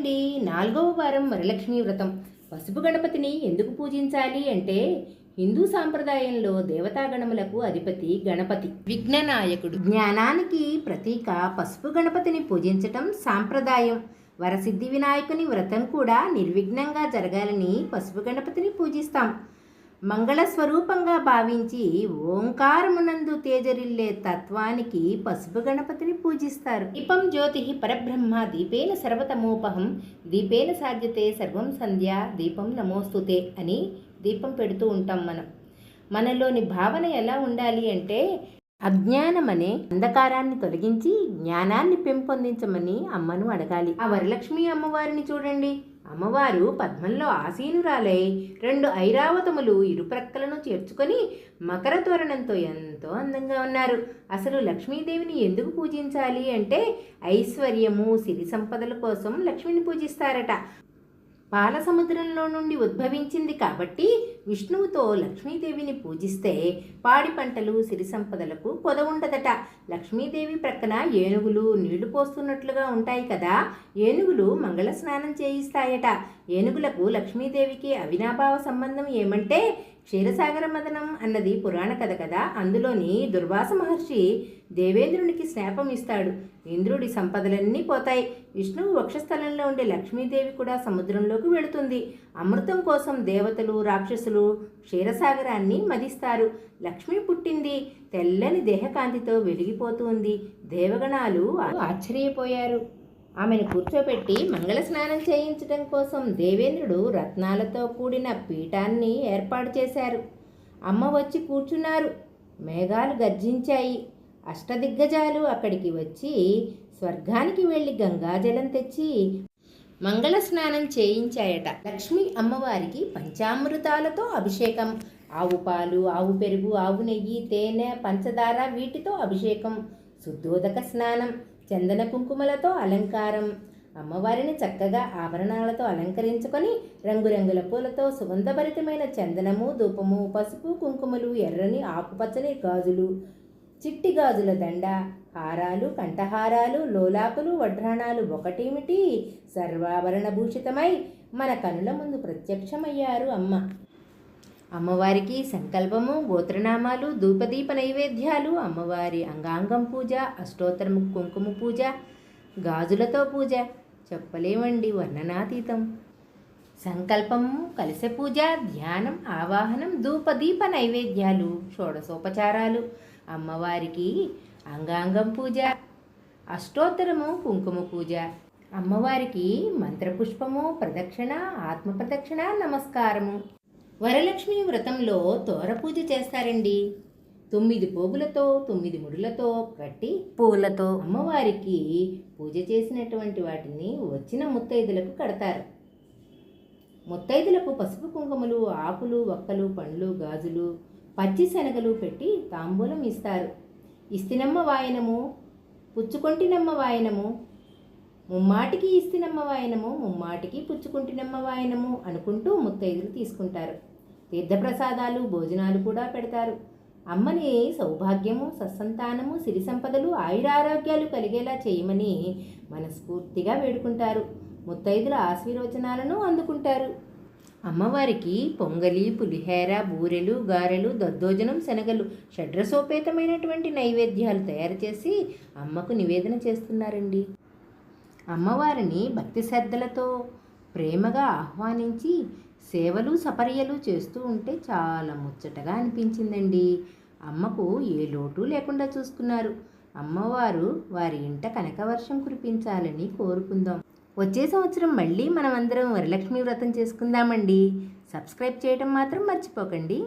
అండి నాలుగవ వారం వరలక్ష్మి వ్రతం. పసుపు గణపతిని ఎందుకు పూజించాలి అంటే హిందూ సాంప్రదాయంలో దేవతాగణములకు అధిపతి గణపతి. విఘ్ననాయకుడు జ్ఞానానికి ప్రతీక పసుపు గణపతిని పూజించటం సాంప్రదాయం. వరసిద్ధి వినాయకుని వ్రతం కూడా నిర్విఘ్నంగా జరగాలని పసుపు గణపతిని పూజిస్తాం. మంగళ స్వరూపంగా భావించి ఓంకారమునందు తేజరిల్లే తత్వానికి పసుపు గణపతిని పూజిస్తారు. దీపం జ్యోతి పరబ్రహ్మ దీపేన సర్వతమోపహం దీపేన సాధ్యతే సర్వం సంధ్య దీపం నమోస్తుతే అని దీపం పెడుతూ ఉంటాం మనం. మనలోని భావన ఎలా ఉండాలి అంటే అజ్ఞానమనే అంధకారాన్ని తొలగించి జ్ఞానాన్ని పెంపొందించమని అమ్మను అడగాలి. ఆ వరలక్ష్మి అమ్మవారిని చూడండి. అమ్మవారు పద్మంలో ఆసీనురాలై రెండు ఐరావతములు ఇరుప్రక్కలను చేర్చుకొని మకర తోరణంతో ఎంతో అందంగా ఉన్నారు. అసలు లక్ష్మీదేవిని ఎందుకు పూజించాలి అంటే ఐశ్వర్యము సిరి సంపదల కోసం లక్ష్మిని పూజిస్తారట. పాల సముద్రంలో నుండి ఉద్భవించింది కాబట్టి విష్ణువుతో లక్ష్మీదేవిని పూజిస్తే పాడి పంటలు సిరి సంపదలకు కొద ఉండదట లక్ష్మీదేవి ప్రక్కన ఏనుగులు నీళ్ళు పోస్తున్నట్లుగా ఉంటాయి కదా. ఏనుగులు మంగళ స్నానం చేయిస్తాయట. ఏనుగులకు లక్ష్మీదేవికి అవినాభావ సంబంధం ఏమంటే క్షీరసాగర మదనం అన్నది పురాణ కథ కదా. అందులోని దుర్వాస మహర్షి దేవేంద్రునికి శాపం ఇస్తాడు. ఇంద్రుడి సంపదలన్నీ పోతాయి. విష్ణువు వక్షస్థలంలో ఉండే లక్ష్మీదేవి కూడా సముద్రంలోకి వెళుతుంది. అమృతం కోసం దేవతలు రాక్షసులు క్షీరసాగరాన్ని మదిస్తారు. లక్ష్మి పుట్టింది. తెల్లని దేహకాంతితో వెలిగిపోతుంది దేవగణాలు ఆశ్చర్యపోయారు. ఆమెను కూర్చోబెట్టి మంగళ స్నానం చేయించడం కోసం దేవేంద్రుడు రత్నాలతో కూడిన పీఠాన్ని ఏర్పాటు చేశారు. అమ్మ వచ్చి కూర్చున్నారు. మేఘాలు గర్జించాయి. అష్టదిగ్గజాలు అక్కడికి వచ్చి స్వర్గానికి వెళ్ళి గంగాజలం తెచ్చి మంగళ స్నానం చేయించాయట. లక్ష్మి అమ్మవారికి పంచామృతాలతో అభిషేకం. ఆవు పాలు ఆవు పెరుగు ఆవు నెయ్యి తేనె పంచదార వీటితో అభిషేకం. శుద్ధోదక స్నానం. చందన కుంకుమలతో అలంకారం. అమ్మవారిని చక్కగా ఆభరణాలతో అలంకరించుకొని రంగురంగుల పూలతో సుగంధభరితమైన చందనము ధూపము పసుపు కుంకుమలు ఎర్రని ఆకుపచ్చని గాజులు చిట్టి గాజుల దండ హారాలు కంఠహారాలు లోలాకులు వడ్రాణాలు ఒకటేమిటి? సర్వాభరణ భూషితమై మన కనుల ముందు ప్రత్యక్షమయ్యారు అమ్మ. అమ్మవారికి సంకల్పము గోత్రనామాలు ధూపదీప నైవేద్యాలు అమ్మవారి అంగాంగం పూజ అష్టోత్తరం కుంకుమ పూజ గాజులతో పూజ చెప్పలేమండి వర్ణనాతీతం. సంకల్పము కలశ పూజ ధ్యానం ఆవాహనం ధూపదీప నైవేద్యాలు షోడసోపచారాలు అమ్మవారికి అంగాంగం పూజ అష్టోత్తరము కుంకుమ పూజ అమ్మవారికి మంత్రపుష్పము ప్రదక్షిణ ఆత్మ ప్రదక్షిణ నమస్కారము. వరలక్ష్మి వ్రతంలో తోర పూజ చేస్తారండి. తొమ్మిది పోగులతో తొమ్మిది ముడులతో కట్టి పూలతో. అమ్మవారికి పూజ చేసినటువంటి వాటిని వచ్చిన ముత్తైదులకు కడతారు. ముత్తైదులకు పసుపు కుంకుమలు ఆకులు వక్కలు పండ్లు గాజులు పచ్చి శనగలు పెట్టి తాంబూలం ఇస్తారు. ఇస్తినమ్మ వాయనము పుచ్చుకొంటినమ్మ వాయనము ముమ్మాటికి ఇస్తినమ్మ వాయనము ముమ్మాటికి పుచ్చుకుంటినమ్మ వాయనము అనుకుంటూ ముత్తైదులు తీసుకుంటారు. తీర్థప్రసాదాలు భోజనాలు కూడా పెడతారు. అమ్మని సౌభాగ్యము సత్సంతానము సిరి సంపదలు ఆయురారోగ్యాలు కలిగేలా చేయమని మనస్ఫూర్తిగా వేడుకుంటారు. ముత్తైదుల ఆశీర్వచనాలను అందుకుంటారు. అమ్మవారికి పొంగలి పులిహేర బూరెలు గారెలు దద్దోజనం శనగలు షడ్రసోపేతమైనటువంటి నైవేద్యాలు తయారు చేసి అమ్మకు నివేదన చేస్తున్నారండి. అమ్మవారిని భక్తి శ్రద్ధలతో ప్రేమగా ఆహ్వానించి సేవలు సపర్యలు చేస్తూ ఉంటే చాలా ముచ్చటగా అనిపించిందండి. అమ్మకు ఏ లోటు లేకుండా చూసుకున్నారు. అమ్మవారు వారి ఇంట కనకవర్షం కురిపించాలని కోరుకుందాం. వచ్చే సంవత్సరం మళ్ళీ మనమందరం వరలక్ష్మి వ్రతం చేసుకుందామండి. సబ్స్క్రైబ్ చేయడం మాత్రం మర్చిపోకండి.